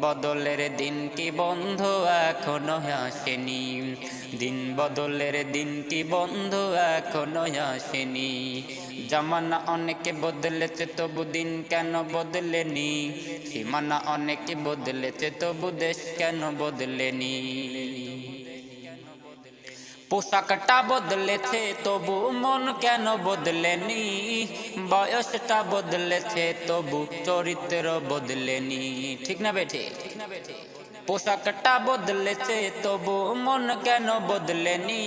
বদলের দিন কি বন্ধু? এখনও আসেনি। দিন বদলের দিন কি বন্ধু? এখনও আসেনি। জামানা অনেকে বদলেছে, তবু দিন কেন বদলেনি? সীমানা অনেকে বদলেছে, তবু দেশ কেন বদলেনি? পোশাকটা বদলেছে তবু মন কেন বদলেনি বয়সটা বদলেছে তবু চরিত্র বদলেনি ঠিক না বেঠে? পোশাকটা বদলেছে তবু মন কেন বদলেনি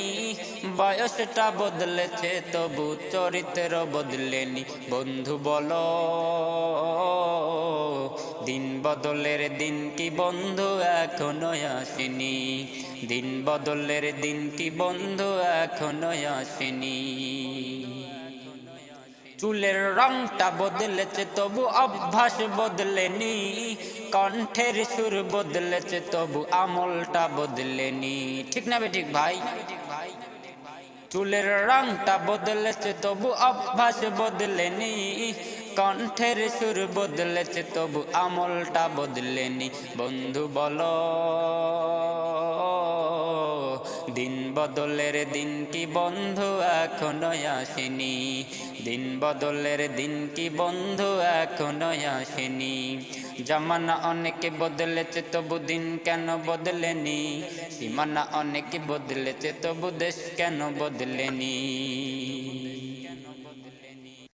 বয়সটা বদলেছে তবু চরিত্র বদলেনি বন্ধু বলো। বদলের দিন কি বন্ধু এখনও আসেনি? দিন বদলের দিন কি বন্ধু এখনও আসেনি? চুলের রংটা বদলেছে, তবু অভ্যাস বদলেনি। কণ্ঠের সুর বদলেছে, তবু আমলটা বদলেনি। ঠিক না বেঠিক ভাই? চুলের রংটা বদলেছে, তবু অভ্যাস বদলেনি। কণ্ঠের সুর বদলেছে, তবু আমলটা বদলেনি। বন্ধু বলো, দিন বদলের দিন কি বন্ধু এখনও আসেনি? দিন বদলের দিন কি বন্ধু এখনও আসেনি? জামানা অনেকে বদলেছে, তবু দিন কেন বদলেনি? সীমানা অনেকে বদলেছে, তবু দেশ কেন বদলেনি?